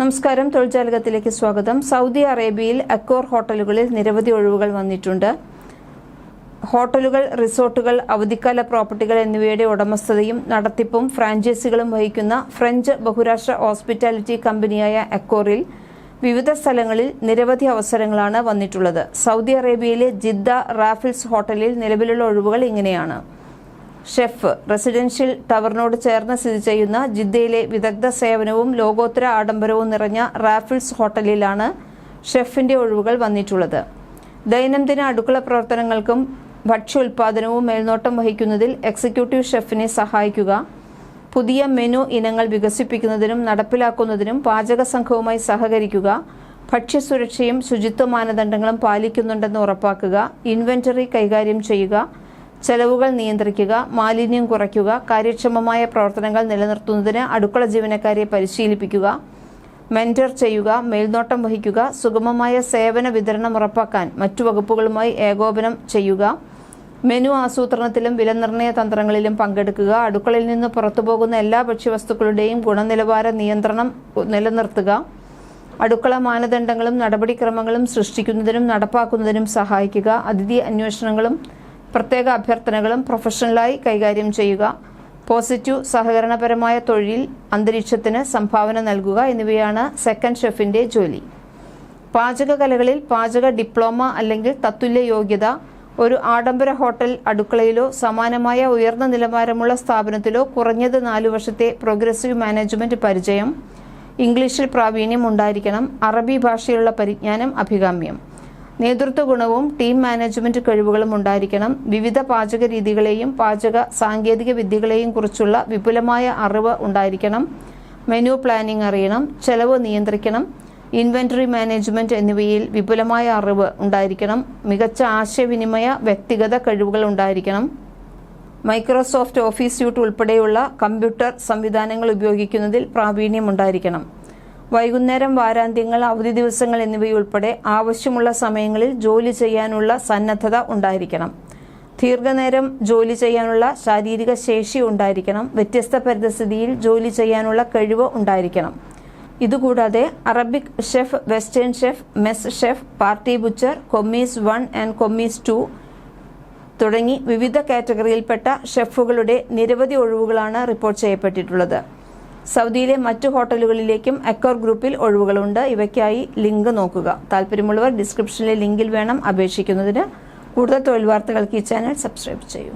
നമസ്കാരം. തൊഴിൽജാലകത്തിലേക്ക് സ്വാഗതം. സൗദി അറേബ്യയിൽ അക്കോർ ഹോട്ടലുകളിൽ നിരവധി ഒഴിവുകൾ വന്നിട്ടുണ്ട്. ഹോട്ടലുകൾ റിസോർട്ടുകൾ അവധിക്കാല പ്രോപ്പർട്ടികൾ എന്നിവയുടെ ഉടമസ്ഥതയും നടത്തിപ്പും ഫ്രാഞ്ചൈസികളും വഹിക്കുന്ന ഫ്രഞ്ച് ബഹുരാഷ്ട്ര ഹോസ്പിറ്റാലിറ്റി കമ്പനിയായ അക്കോറിൽ വിവിധ സ്ഥലങ്ങളിൽ നിരവധി അവസരങ്ങളാണ് വന്നിട്ടുള്ളത്. സൗദി അറേബ്യയിലെ ജിദ്ദ റാഫിൽസ് ഹോട്ടലിൽ നിലവിലുള്ള ഒഴിവുകൾ ഇങ്ങനെയാണ്. ഷെഫ് റെസിഡൻഷ്യൽ ടവറിനോട് ചേർന്ന് സ്ഥിതി ചെയ്യുന്ന ജിദ്ദയിലെ വിദഗ്ധ സേവനവും ലോകോത്തര ആഡംബരവും നിറഞ്ഞ റാഫിൾസ് ഹോട്ടലിലാണ് ഷെഫിന്റെ ഒഴിവുകൾ വന്നിട്ടുള്ളത്. ദൈനംദിന അടുക്കള പ്രവർത്തനങ്ങൾക്കും ഭക്ഷ്യോൽപാദനവും മേൽനോട്ടം വഹിക്കുന്നതിൽ എക്സിക്യൂട്ടീവ് ഷെഫിനെ സഹായിക്കുക പുതിയ മെനു ഇനങ്ങൾ വികസിപ്പിക്കുന്നതിനും നടപ്പിലാക്കുന്നതിനും പാചക സംഘവുമായി സഹകരിക്കുക ഭക്ഷ്യസുരക്ഷയും ശുചിത്വ മാനദണ്ഡങ്ങളും പാലിക്കുന്നുണ്ടെന്ന് ഉറപ്പാക്കുക ഇൻവെന്ററി കൈകാര്യം ചെയ്യുക ചെലവുകൾ നിയന്ത്രിക്കുക മാലിന്യം കുറയ്ക്കുക കാര്യക്ഷമമായ പ്രവർത്തനങ്ങൾ നിലനിർത്തുന്നതിന് അടുക്കള ജീവനക്കാരെ പരിശീലിപ്പിക്കുക മെന്റർ ചെയ്യുക മേൽനോട്ടം വഹിക്കുക സുഗമമായ സേവന വിതരണം ഉറപ്പാക്കാൻ മറ്റു വകുപ്പുകളുമായി ഏകോപനം ചെയ്യുക മെനു ആസൂത്രണത്തിലും വിലനിർണയ തന്ത്രങ്ങളിലും പങ്കെടുക്കുക അടുക്കളയിൽ നിന്ന് പുറത്തുപോകുന്ന എല്ലാ ഭക്ഷ്യവസ്തുക്കളുടെയും ഗുണനിലവാര നിയന്ത്രണം നിലനിർത്തുക അടുക്കള മാനദണ്ഡങ്ങളും നടപടിക്രമങ്ങളും സൃഷ്ടിക്കുന്നതിനും നടപ്പാക്കുന്നതിനും സഹായിക്കുക അതിഥി അന്വേഷണങ്ങളും പ്രത്യേക അഭ്യർത്ഥനകളും പ്രൊഫഷണലായി കൈകാര്യം ചെയ്യുക. പോസിറ്റീവ് സഹകരണപരമായ തൊഴിൽ അന്തരീക്ഷത്തിന് സംഭാവന നൽകുക എന്നിവയാണ് സെക്കൻഡ് ഷെഫിന്റെ ജോലി. പാചകകലകളിൽ പാചക ഡിപ്ലോമ അല്ലെങ്കിൽ തത്തുല്യ യോഗ്യത ഒരു ആഡംബര ഹോട്ടൽ അടുക്കളയിലോ സമാനമായ ഉയർന്ന നിലവാരമുള്ള സ്ഥാപനത്തിലോ കുറഞ്ഞത് നാലു വർഷത്തെ പ്രോഗ്രസീവ് മാനേജ്മെന്റ് പരിചയം ഇംഗ്ലീഷിൽ പ്രാവീണ്യം ഉണ്ടായിരിക്കണം അറബി ഭാഷയിലുള്ള പരിജ്ഞാനം അഭികാമ്യം. നേതൃത്വ ഗുണവും ടീം മാനേജ്മെന്റ് കഴിവുകളും ഉണ്ടായിരിക്കണം. വിവിധ പാചക രീതികളെയും പാചക സാങ്കേതിക വിദ്യകളെയും കുറിച്ചുള്ള വിപുലമായ അറിവ് ഉണ്ടായിരിക്കണം. മെനു പ്ലാനിംഗ് അറിയണം ചെലവ് നിയന്ത്രിക്കണം ഇൻവെന്ററി മാനേജ്മെന്റ് എന്നിവയിൽ വിപുലമായ അറിവ് ഉണ്ടായിരിക്കണം മികച്ച ആശയവിനിമയ വ്യക്തിഗത കഴിവുകൾ ഉണ്ടായിരിക്കണം. മൈക്രോസോഫ്റ്റ് ഓഫീസ് സ്യൂട്ട് ഉൾപ്പെടെയുള്ള കമ്പ്യൂട്ടർ സംവിധാനങ്ങൾ ഉപയോഗിക്കുന്നതിൽ പ്രാവീണ്യം ഉണ്ടായിരിക്കണം. വൈകുന്നേരം വാരാന്ത്യങ്ങൾ അവധി ദിവസങ്ങൾ എന്നിവയുൾപ്പെടെ ആവശ്യമുള്ള സമയങ്ങളിൽ ജോലി ചെയ്യാനുള്ള സന്നദ്ധത ഉണ്ടായിരിക്കണം. ദീർഘനേരം ജോലി ചെയ്യാനുള്ള ശാരീരിക ശേഷി ഉണ്ടായിരിക്കണം. വ്യത്യസ്ത പരിതസ്ഥിതിയിൽ ജോലി ചെയ്യാനുള്ള കഴിവ് ഉണ്ടായിരിക്കണം. ഇതുകൂടാതെ Arabic chef western chef mess chef party butcher commis one and commis two തുടങ്ങി വിവിധ കാറ്റഗറിയിൽപ്പെട്ട ഷെഫുകളുടെ നിരവധി ഒഴിവുകളാണ് റിപ്പോർട്ട് ചെയ്യപ്പെട്ടിട്ടുള്ളത്. സൗദിയിലെ മറ്റു ഹോട്ടലുകളിലേക്കും അക്കോർ ഗ്രൂപ്പിൽ ഒഴിവുകളുണ്ട്. ഇവയ്ക്കായി ലിങ്ക് നോക്കുക. താല്പര്യമുള്ളവർ ഡിസ്ക്രിപ്ഷനിലെ ലിങ്കിൽ വേണം അപേക്ഷിക്കുന്നതിന്. കൂടുതൽ തൊഴിൽ വാർത്തകൾക്ക് ഈ ചാനൽ സബ്സ്ക്രൈബ് ചെയ്യൂ.